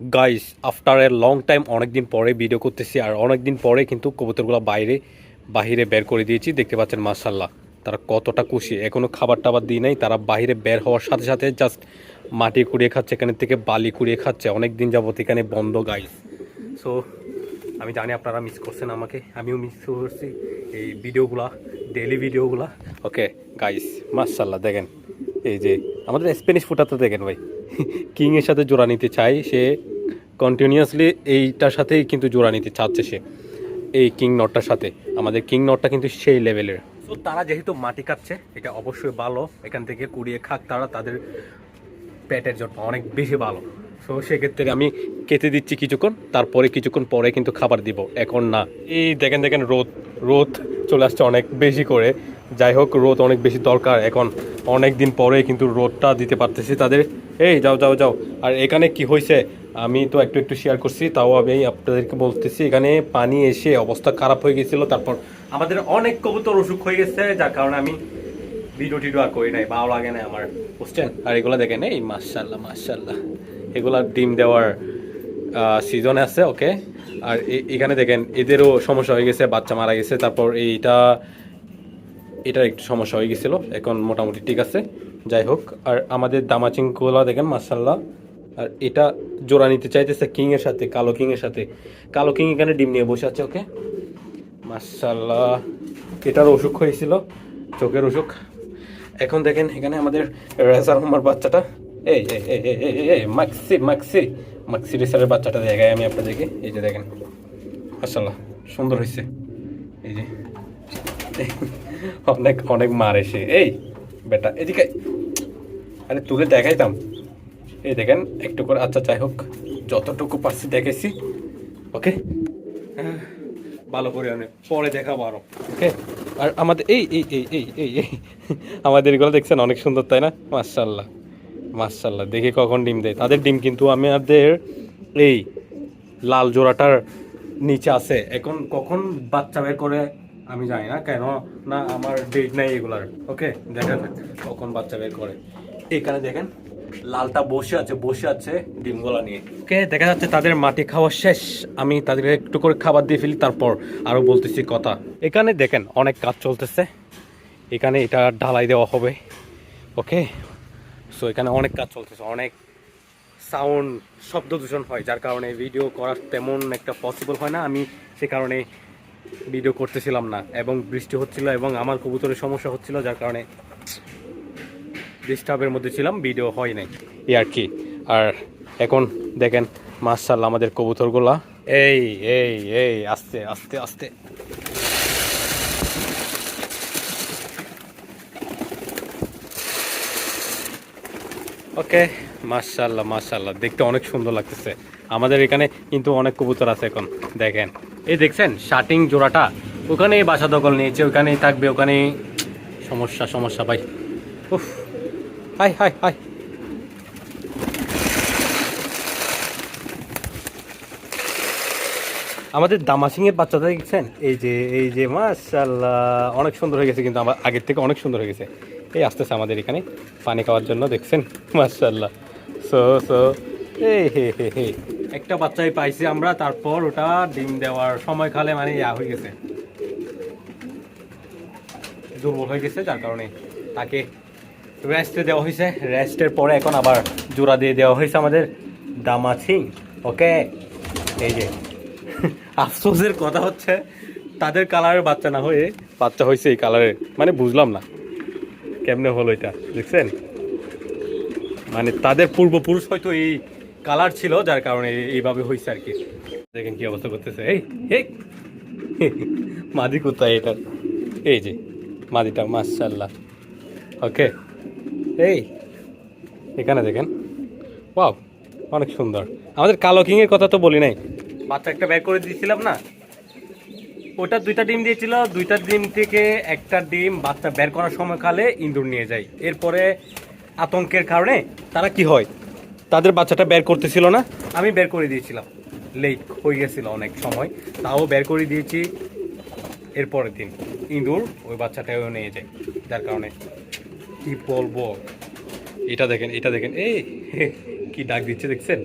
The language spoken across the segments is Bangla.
Guys after a long time অনেকদিন পরে ভিডিও করতেছি আর অনেকদিন পরে কিন্তু কবুতরগুলো বাইরে, বাহিরে বের করে দিয়েছি। দেখতে পাচ্ছেন মার্শাল্লাহ তারা কতটা খুশি। এখনও খাবার টাবার দিই নাই, তারা বাইরে বের হওয়ার সাথে সাথে জাস্ট মাটি কুড়িয়ে খাচ্ছে, এখানে থেকে বালি কুড়িয়ে খাচ্ছে। অনেক দিন যাবত এখানে বন্ধ গাইস সো আমি জানি আপনারা মিস করছেন আমাকে, আমিও মিস করছি এই ভিডিওগুলা ডেলি ভিডিওগুলা ওকে গাইস মার্শাল্লাহ দেখেন। এই যে, আমাদের স্প্যানিশ ফুটাতে দেখেন, ভাই। কিং এর সাথে জোড়া নিতে চাই সে কন্টিনিউয়াসলি এইটার সাথেই কিন্তু জোড়া নিতে চাচ্ছে সে, এই কিং নটটার সাথে। আমাদের কিং নটটা কিন্তু সেই লেভেলের তো তারা যেহেতু মাটি কাটছে, এটা অবশ্যই ভালো। এখান থেকে কুড়িয়ে খাক তারা, তাদের পেটের জন্য অনেক বেশি ভালো। তো সেক্ষেত্রে আমি কেটে দিচ্ছি কিছুক্ষণ, তারপরে কিছুক্ষণ পরে কিন্তু খাবার দিব। এখন না, এই দেখেন দেখেন, রোদ রোদ চলে আসছে অনেক বেশি করে। যাই হোক, রোদ অনেক বেশি দরকার। এখন অনেক দিন পরে কিন্তু রোদটা দিতে পারতেছি তাদের এই যাও যাও যাও। আর এখানে কি হয়েছে আমি তো একটু একটু শেয়ার করছি, তাও আমি আপনাদেরকে বলতেছি, এখানে পানি এসে অবস্থা খারাপ হয়ে গেছিল। তারপর আমাদের অনেক কবুতর অসুখ হয়ে গেছে, যার কারণে আমি ভিডিও টিডিও আর করি নাই, ভালো লাগে না আমার। বুঝছেন? আর এগুলো দেখেন, এই মার্শাল্লাহ মার্শাল্লাহ এগুলা ডিম দেওয়ার সিজন আছে ওকে আর এখানে দেখেন, এদেরও সমস্যা হয়ে গেছে, বাচ্চা মারা গেছে। তারপর এইটা এটার একটু সমস্যা হয়ে গেছিল। এখন মোটামুটি ঠিক আছে। যাই হোক, আর আমাদের দামাচিংগুলো দেখেন মার্শাল্লাহ আর এটা জোড়া নিতে চাইতেছে কিংয়ের সাথে, কালো কিংয়ের সাথে। কালো কিং এখানে ডিম নিয়ে বসে আছে, ওকে? মার্শাল্লাহ এটার অসুখ হয়েছিল, চোখের অসুখ। এখন দেখেন, এখানে আমাদের রেজার হোমার বাচ্চাটা। এই মাক্সি মাক্সি। মাক্সি রেসারের বাচ্চাটা দেখাই আমি আপনাদেরকে। এই যে দেখেন মার্শাল্লাহ সুন্দর হয়েছে। এই যে অনেক অনেক মার এসে। এই বেটা এদিকে আরে তুলে দেখাইতাম। এই দেখেন একটু করে আচ্ছা যাই হোক যতটুকু পারছি দেখেছি ওকে? ভালো করে অনেক পরে দেখাবো আরও। ওকে? আর আমাদের এই এই এই এই এই এই আমাদের এগুলো দেখছেন অনেক সুন্দর তাই না? মার্শাল্লাহ মার্শাল্লাহ দেখি কখন ডিম দেয়। তাদের ডিম কিন্তু আমাদের এই লাল জোড়াটার নিচে আছে। এখন কখন বাচ্চা বের করে আমি জানি না কেন না আমার ডেট নাই এগুলার ওকে দেখা যাক কখন বাচ্চা বের করে। এখানে দেখেন, লালটা বসে আছে বসে আছে ডিমগুলা নিয়ে। ওকে দেখা যাচ্ছে তাদের মাটি খাওয়া শেষ। আমি তাদেরকে একটু করে খাবার দিয়ে ফেলি, তারপর আরও বলতেছি কথা। এখানে দেখেন অনেক কাজ চলতেছে। এখানে এটা ঢালাই দেওয়া হবে ওকে সো এখানে অনেক কাজ চলতেছে, অনেক সাউন্ড শব্দ দূষণ হয়, যার কারণে ভিডিও করা তেমন একটা পসিবল হয় না। আমি সে কারণে ভিডিও করতেছিলাম না এবং বৃষ্টি হচ্ছিল এবং আমার কবুতরের সমস্যা হচ্ছিল যার কারণে ডিস্টার্বের মধ্যে ছিলাম ভিডিও হয় নাই। এই আর কি। আর এখন দেখেন মার্শাল্লাহ আমাদের কবুতরগুলা। এই এই এই আস্তে আস্তে আস্তে। ওকে মার্শাল্লাহ মার্শাল্লাহ দেখতে অনেক সুন্দর লাগতেছে। আমাদের এখানে কিন্তু অনেক কবুতর আছে এখন দেখেন। এই দেখছেন শার্টিং জোড়াটা। ওখানেই বাসা দখল নিয়েছে, ওখানেই থাকবে, ওখানেই সমস্যা সমস্যা, ভাই। উফ, হাই হাই হাই। আমাদের দামাসিং এর বাচ্চাটা দেখছেন? এই যে এই যে মাশাল্লাহ অনেক সুন্দর হয়ে গেছে কিন্তু আমার আগের থেকে অনেক সুন্দর হয়ে গেছে। এই আসতেছে আমাদের এখানে, পানি খাওয়ার জন্য দেখছেন? মাশাল্লাহ সো সো এই, হে হে হে। একটা বাচ্চাই পাইছি আমরা, তারপর ওটা ডিম দেওয়ার সময় খালে মানে ইয়া হয়ে গেছে। দুর্বল হয়ে গেছে, যার কারণে তাকে রেস্টে দেওয়া হয়েছে। রেস্টের পরে এখন আবার জোড়া দিয়ে দেওয়া হয়েছে আমাদের দামাছিং ওকে এই যে, আফসোসের কথা হচ্ছে, তাদের কালারের বাচ্চা না হয়ে বাচ্চা হয়েছে এই কালারের মানে বুঝলাম না, কেমনে হলো এটা, দেখছেন? মানে তাদের পূর্বপুরুষ হয়তো এই কালার ছিল, যার কারণে এই- এইভাবে হয়েছে আর কি। দেখেন কি অবস্থা করতেছে। এই মাদি কোথায় এটা? এই যে, মাদিটা মাশাল্লাহ ওকে। এই, এখানে দেখেন। ওয়াও, অনেক সুন্দর। আমাদের কালো কিংয়ের কথা তো বলি নাই। বাচ্চা একটা বের করে দিয়েছিলাম না? ওটা দুইটা ডিম দিয়েছিল। দুইটা ডিম থেকে একটা ডিম বাচ্চা বের করার সময়কালে ইন্দুর নিয়ে যায়। এরপরে আতঙ্কের কারণে তারা কি হয়? তাদের বাচ্চাটা বের করতেছিল না? আমি বের করে দিয়েছিলাম। লেট হয়ে গেছিল অনেক সময়। তাও বের করে দিয়েছি এরপরের দিন। ইঁদুর ওই বাচ্চাটাও নিয়ে যায়। যার কারণে কি বলব? এটা দেখেন এটা দেখেন। এই, কি ডাক দিচ্ছে দেখছেন?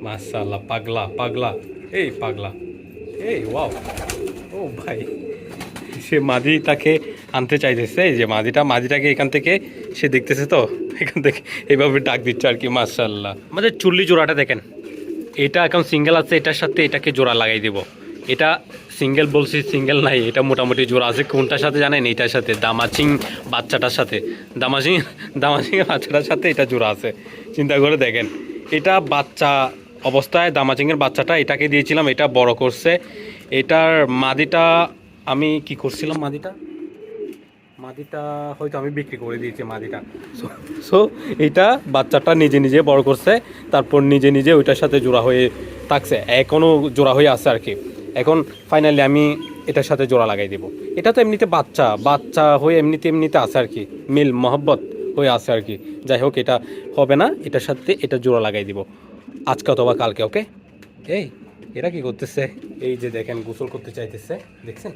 মাশাআল্লাহ, পাগলা পাগলা। এই পাগলা। এই, ওয়াও। ও ভাই, সে মাদি তাকে আনতে চাইতেছে, এই যে মাদিটা, মাদিটাকে এখান থেকে, সে দেখতেছে তো, এখান থেকে এইভাবে ডাক দিচ্ছে আর কি, মাশাআল্লাহ। আমাদের চুল্লি জোড়াটা দেখেন। এটা এখন সিঙ্গেল আছে, এটার সাথে এটাকে জোড়া লাগাই দেব। এটা সিঙ্গেল বলছি সিঙ্গেল নাই, এটা মোটামুটি জোড়া আছে। কোনটার সাথে জানেন? এটার সাথে, দামাচিং বাচ্চাটার সাথে। দামাচিং দামাচিং বাচ্চাটার সাথে এটা জোড়া আছে। চিন্তা করে দেখেন, এটা বাচ্চা অবস্থায়, দামাচিংয়ের বাচ্চাটা, এটাকে দিয়েছিলাম, এটা বড় করছে। এটার মাদিটা, আমি কি করছিলাম মাদিটা? মাদিটা হয়তো আমি বিক্রি করে দিয়েছি মাদিটা। সো এটা বাচ্চাটা নিজে নিজে বড় করছে, তারপর নিজে নিজে ওইটার সাথে জোড়া হয়ে থাকছে এখনও জোড়া হয়ে আছে আর কি। এখন ফাইনালি আমি এটার সাথে জোড়া লাগাই দেব। এটা তো এমনিতে বাচ্চা বাচ্চা হয়ে এমনিতে এমনিতে আছে আর কি, মিল, মহব্বত হয়ে আছে আর কি। যাই হোক, এটা হবে না, এটার সাথে এটা জোড়া লাগাই দিব। আজকে অথবা কালকে, ওকে? এই, এরা কি করতেছে? এই যে দেখেন, গোসল করতে চাইতেছে, দেখছেন?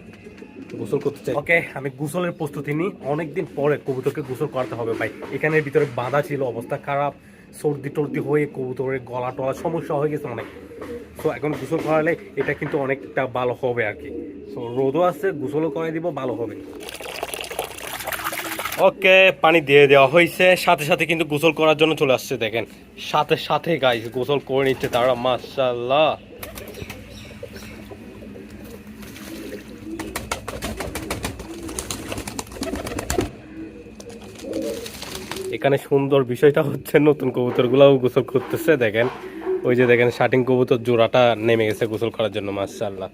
গোসল করতে চাই। ওকে আমি গোসলের প্রস্তুতি নিই। অনেকদিন পরে কবুতরকে গোসল করাতে হবে ভাই। এখানের ভিতরে বাঁধা ছিল অবস্থা খারাপ সর্দি টর্দি হয়ে কবুতরের গলা টলা সমস্যা হয়ে গেছে অনেক। তো এখন গোসল করালে এটা কিন্তু অনেকটা ভালো হবে আর কি। তো রোদও আছে গোসলও করে দিব ভালো হবে। ওকে পানি দিয়ে দেওয়া হয়েছে। সাথে সাথে কিন্তু গোসল করার জন্য চলে আসছে দেখেন। সাথে সাথে গাইস গোসল করে নিচ্ছে তারা মাশাল্লাহ এখানে সুন্দর বিষয়টা হচ্ছে নতুন কবুতরগুলাও গোসল করতেছে, দেখেন। ওই যে দেখেন শার্টিং কবুতর জোড়াটা নেমে গেছে গোসল করার জন্য মাশাল্লাহ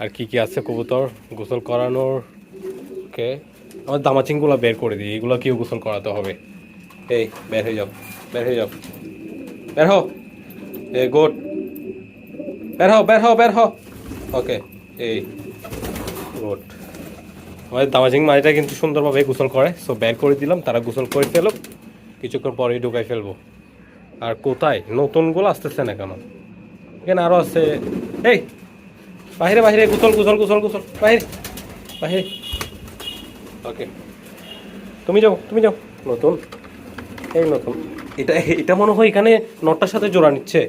আর কি কি আছে কবুতর? গোসল করানোর কে আমার দামাচিংগুলো বের করে দিই, এগুলো কেউ গোসল করাতে হবে। এই, বের হয়ে যাও, বের হয়ে যাও। বের হও। এ গুড বের হো বের হো বের হো ওকে, এই গুড আমাদের দামাজিং মাটিটা কিন্তু সুন্দরভাবে গোসল করে। সো বের করে দিলাম, তারা গোসল করে ফেলো কিছুক্ষণ পরেই ঢুকাই ফেলব। আর কোথায়? নতুনগুলো আসতেছে না কেন? এখানে আরও আছে। এই, বাহিরে বাহিরে, গোসল গোসল গোসল গোসল। বাহিরে বাহিরে। ওকে। তুমি যাও তুমি যাও। নতুন? এই নতুন। এটা এটা মনে হয় এখানে নটটার সাথে জোড়া নিচ্ছে।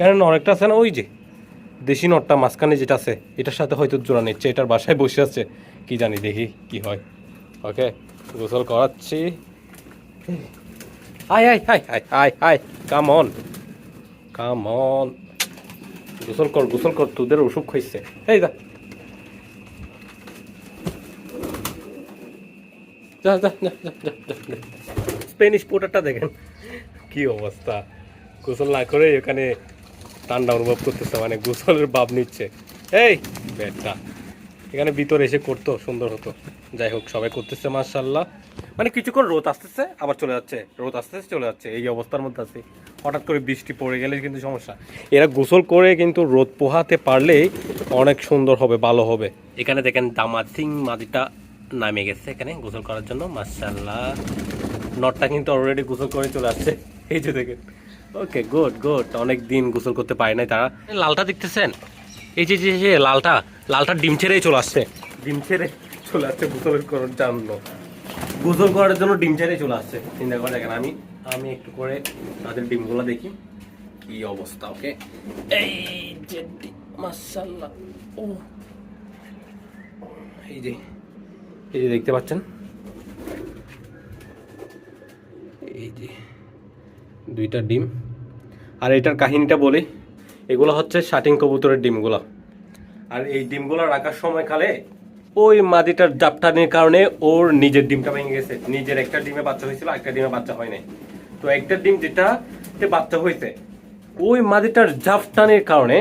এখানে অনেকটা আছে না, ওই যে? দেশি নটটা মাঝখানে যেটা আছে, এটার সাথে হয়তো জোড়া নিচ্ছে, এটার বাসায় বসে আছে। কি জানি দেখি কি হয়। ওকে, গোসল করাচ্ছি। আয় আয় আয় আয় আয় আয় কাম অন কাম অন গোসল কর গোসল কর, তোদের অসুখ হয়েছে। এই যা। স্পেনিশ পোটারটা দেখেন। কি অবস্থা। গোসল না করে এখানে ঠান্ডা অনুভব করতেছে মানে গোসলের ভাব নিচ্ছে। এই ব্যাটটা এখানে ভিতরে এসে করতো, সুন্দর হতো। যাই হোক, সবাই করতেছে মার্শাল্লাহ মানে কিছুক্ষণ রোদ আসতেছে, আবার চলে যাচ্ছে। রোদ আসতেছে, চলে যাচ্ছে। এই অবস্থার মধ্যে আছে। হঠাৎ করে বৃষ্টি পড়ে গেলে কিন্তু সমস্যা। এরা গোসল করে কিন্তু রোদ পোহাতে পারলেই অনেক সুন্দর হবে, ভালো হবে। এখানে দেখেন দামাথিং মাদিটা নামে গেছে এখানে গোসল করার জন্য মার্শাল্লাহ নটটা কিন্তু অলরেডি গোসল করে চলে আসছে। এই যে দেখেন। ওকে গুড গুড অনেক দিন গোসল করতে পারে নাই তারা। লালটা দেখতেছেন? এই যে যে লালটা লালটা ডিম ছেড়েই চলে আসছে। ডিম ছেড়ে চলে আসছে গোসল করার জন্য। গোসল করার জন্য ডিম ছেড়েই চলে আসছে। চিন্তা করে দেখেন আমি আমি একটু করে তাদের ডিমগুলো দেখি কি অবস্থা ওকে এই যে মাসাল্লাহ ও এই যে এই যে দেখতে পাচ্ছেন? এই যে, দুইটা ডিম। আর এটার কাহিনীটা বলি। এগুলো হচ্ছে শাটিং কবুতরের ডিমগুলো। আর এই ডিমগুলো রাখার সময়কালে ওই মাদিটার জাপটানির কারণে ওর নিজের ডিমটা ভেঙে গেছে। নিজের একটা ডিমে বাচ্চা হয়েছিল একটা ডিমে বাচ্চা হয় নাই। তো একটা ডিম যেটা বাচ্চা হয়েছে, ওই মাদিটার জাপটানির কারণে,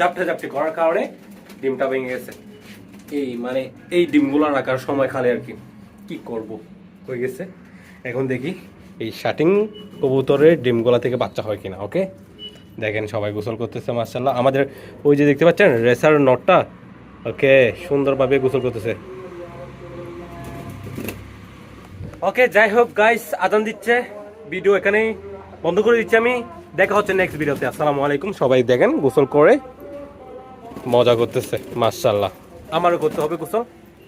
জাপটা জাপটি করার কারণে ডিমটা ভেঙে গেছে। এই মানে এই ডিমগুলো রাখার সময় খালে আর কি কি করব? হয়ে গেছে। এখন দেখি। এই শাটিং কবুতরের ডিমগুলা থেকে বাচ্চা হয় কিনা ওকে দেখেন সবাই গোসল করতেছে মার্শাল্লাহ আমাদের ওই যে দেখতে পাচ্ছেন, রেসার নটটা ওকে সুন্দরভাবে গোসল করতেছে। ওকে যাই হোক গাইস আদান দিচ্ছে। ভিডিও এখানেই বন্ধ করে দিচ্ছি আমি। দেখা হচ্ছে নেক্সট ভিডিওতে। আসসালামু আলাইকুম। সবাই দেখেন, গোসল করে মজা করতেছে মার্শাল্লাহ আমারও করতে হবে গোসল।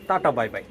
Tata bye bye